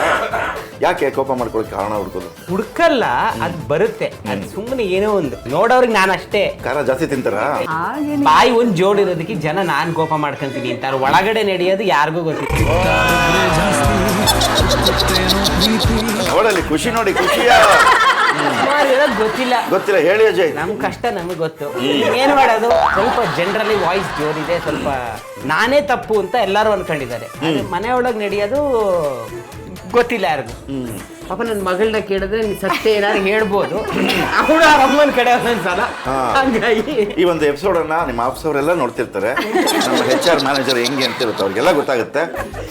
ಯಾಕೆ ಕೋಪ ಮಾಡ್ಕೊಳ್ಳೋಕೆ ಕಾರಣ ಹುಡ್ಕೋದು? ಹುಡ್ಕಲ್ಲ ಅದು ಬರುತ್ತೆ. ಅದು ಸುಮ್ಮನೆ ಏನೋ ಒಂದು. ನೋಡೋರಿಗೆ ನಾನು ಅಷ್ಟೇ ಖಾರ ಜಾಸ್ತಿ ತಿಂತಾರಾ? ಬಾಯಿ ಒಂದು ಜೋಡಿರೋದಕ್ಕೆ ಜನ ನಾನು ಕೋಪ ಮಾಡ್ಕೊಂತೀನಿ ಅಂತಾರೆ ಒಳಗಡೆ ನಡೆಯೋದು ಯಾರಿಗೂ ಗೊತ್ತಿಲ್ಲ. ಅವಳಲ್ಲಿ ಖುಷಿ ನೋಡಿ ಖುಷಿಯ? ಸುಮಾರು ಇರೋದು ಗೊತ್ತಿಲ್ಲ. ಗೊತ್ತಿಲ್ಲ ಹೇಳಿ ಅಜಯ್. ನಮ್ ಕಷ್ಟ ನಮಗೆ ಗೊತ್ತು. ಏನ್ ಮಾಡೋದು? ಸ್ವಲ್ಪ ಜನರಲಿ ವಾಯ್ಸ್ ಜೋರಿದೆ ಸ್ವಲ್ಪ ನಾನೇ ತಪ್ಪು ಅಂತ ಎಲ್ಲರೂ ಅನ್ಕೊಂಡಿದ್ದಾರೆ. ಮನೆ ಒಳಗ್ ನಡೆಯೋದು ಗೊತ್ತಿಲ್ಲ ಯಾರಿಗೂ. ಪಾಪ ನನ್ನ ಮಗಳನ್ನ ಕೇಳಿದ್ರೆ ನೀನ್ ಸತ್ಯ ಏನಾದ್ರು ಹೇಳ್ಬೋದು. [coughs] ಅವಳು ಅವ್ರ ಅಮ್ಮನ ಕಡೆ ಒಂದೊಂದ್ಸಲ ಹಾ. ಹಂಗಾಗಿ. ಈ ಒಂದು ಎಪಿಸೋಡ್ ಅನ್ನ ನಿಮ್ಮ ಆಫೀಸ್ ಅವರೆಲ್ಲ ನೋಡ್ತಿರ್ತಾರೆ. ನಮ್ಮ ಹೆಚ್ ಆರ್ ಮ್ಯಾನೇಜರ್ ಹೆಂಗೆ ಅಂತ ಇರುತ್ತೆ ಅವ್ರಿಗೆಲ್ಲ ಗೊತ್ತಾಗುತ್ತೆ.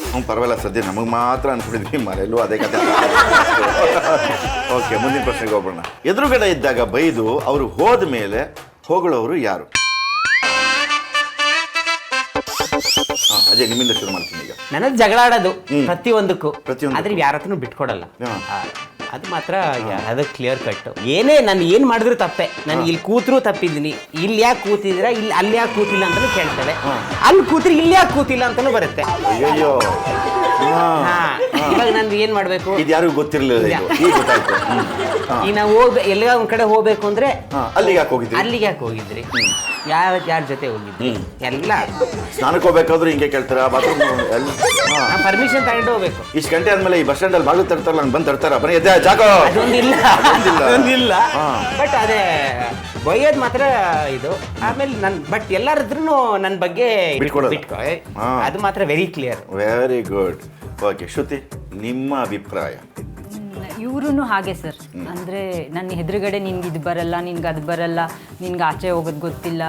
ಹ್ಞೂ ಪರವಾಗಿಲ್ಲ ಸದ್ಯ ನಮಗೆ ಮಾತ್ರ ಅನ್ಕೊಂಡಿದ್ವಿ ಮನೆಯಲ್ಲೂ ಅದೇ ಕಥೆ ಓಕೆ [laughs] ಮುಂದಿನ ಪ್ರಶ್ನೆಗೆ ಹೋಗೋಣ ಎದುರುಗಡೆ ಇದ್ದಾಗ ಬೈದು ಅವರು ಹೋದ ಮೇಲೆ ಹೊಗಳವರು ಯಾರು? ಅಜಯ್ ನಿಮ್ಮಿಂದ ಶುರು ಮಾಡ್ತೀನಿ ಈಗ. ನನ್ನ ಜಗಳ ಆಡೋದು ಪ್ರತಿಯೊಂದಕ್ಕೂ. ಪ್ರತಿಯೊಂದು. ಆದ್ರೆ ಯಾರ ಹತ್ರನೂ ಬಿಟ್ಕೊಡಲ್ಲ ಹಾ. ಅದು ಮಾತ್ರ ಅದು ಕ್ಲಿಯರ್ ಕಟ್ ಏನೇ ನಾನು ಏನು ಮಾಡಿದ್ರು ತಪ್ಪೆ. ನಾನು ಇಲ್ಲಿ ಕೂತ್ರು ತಪ್ಪಿದ್ದೀನಿ. ಇಲ್ಲಿ ಯಾಕೆ ಕೂತಿದ್ದೀರಾ? ಇಲ್ಲಿ ಅಲ್ಲಿ ಯಾಕೆ ಕೂತಿಲ್ಲ ಅಂತ ಕೇಳ್ತಾಳೆ ಅಲ್ಲಿ ಕೂತ್ರಿ ಇಲ್ಲಿ ಯಾಕೆ ಕೂತಿಲ್ಲ ಅಂತಲೂ ಬರುತ್ತೆ. ಅಯ್ಯಯ್ಯೋ. ಹಾ. ಇವಾಗ ನಾನು ಏನ್ ಮಾಡ್ಬೇಕು? ಇದು ಯಾರಿಗೂ ಗೊತ್ತಿರಲಿಲ್ಲ ಇದು. ಈಗ ಗೊತ್ತಾಯ್ತು. ಹ್ಮ್. ಈಗ ನಾವು ಹೋಗ್ಬೇ ಎಲ್ಲ ಒಂದ್ ಕಡೆ ಹೋಗ್ಬೇಕು ಅಂದ್ರೆ ಹಾ, ಅಲ್ಲಿಗೆ ಯಾಕೆ ಹೋಗಿದ್ರಿ? ಅಲ್ಲಿಗೆ ಯಾಕೆ ಹೋಗಿದ್ರಿ? ಯಾವ ಯಾರ ಜೊತೆ ಹೋಗಿದ್ರಿ? ಎಲ್ಲ. ಸ್ನಾನಕ್ಕೆ ಹೋಗ್ಬೇಕಾದ್ರೂ ಹಿಂಗೆ ಕೇಳ್ತಾರ? ಬಾತ್ರೂಮ್. ಪರ್ಮಿಷನ್ ತಗೊಂಡು ಹೋಗ್ಬೇಕು. ಇಷ್ಟು ಗಂಟೆ ಆದ್ಮೇಲೆ ಈ ಬಸ್ ಸ್ಟ್ಯಾಂಡಲ್ಲಿ ಬಾಗಿಲು ತರ್ತಾರಲ್ಲ ನಂಗೆ ಬಂದು ತರ್ತಾರ. ಬನ್ನಿ ಎದ್ದೆ ಜಾಕೋ ಅದೊಂದಿಲ್ಲ ಅದೊಂದಿಲ್ಲ. ಅದೊಂದಿಲ್ಲ ಹಾ. ಬಟ್ ಅದೇ ಬೈಯೋದು ಮಾತ್ರ ಇದು ಆಮೇಲೆ ನನ್ ಬಟ್ ಎಲ್ಲರ ನನ್ ನನ್ನ ಬಗ್ಗೆ ಬಿಟ್ಕೊಡಲ್ಲ. ಬಿಟ್ಕೊ ಹಾ. ಅದು ಮಾತ್ರ very clear very good okay Shruti ನಿಮ್ಮ ಅಭಿಪ್ರಾಯ ಇವ್ರೂ ಹಾಗೆ ಸರ್. ಅಂದ್ರೆ ನನ್ನ ಎದುರುಗಡೆ ನಿನ್ಗೆ ಇದು ಬರಲ್ಲ ನಿನ್ಗೆ ಅದು ಬರಲ್ಲ ನಿನ್ಗೆ ಆಚೆ ಹೋಗೋದು ಗೊತ್ತಿಲ್ಲ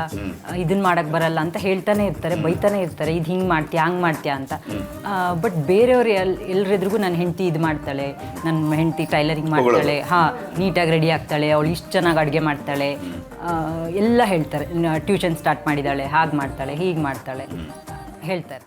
ಇದನ್ನ ಮಾಡಕ್ ಬರಲ್ಲ ಅಂತ ಹೇಳ್ತಾನೆ ಇರ್ತಾರೆ ಬೈತಾನೆ ಇರ್ತಾರೆ ಇದು ಹಿಂಗೆ ಮಾಡ್ತೀಯಾ ಹಂಗೆ ಮಾಡ್ತೀಯಾ ಅಂತ. ಬಟ್ ಬೇರೆಯವ್ರು ಎಲ್ ಎಲ್ರೆದ್ರಿಗೂ ನನ್ನ ಹೆಂಡತಿ ಇದು ಮಾಡ್ತಾಳೆ ನನ್ನ ಹೆಂಡತಿ ಟೈಲರಿಂಗ್ ಮಾಡ್ತಾಳೆ ಹಾ ನೀಟಾಗಿ ರೆಡಿ ಆಗ್ತಾಳೆ ಅವಳು ಇಷ್ಟು ಚೆನ್ನಾಗಿ ಅಡುಗೆ ಮಾಡ್ತಾಳೆ ಎಲ್ಲ ಹೇಳ್ತಾರೆ ಟ್ಯೂಷನ್ ಸ್ಟಾರ್ಟ್ ಮಾಡಿದ್ದಾಳೆ ಹಾಗೆ ಮಾಡ್ತಾಳೆ ಹೀಗೆ ಮಾಡ್ತಾಳೆ ಹೇಳ್ತಾರೆ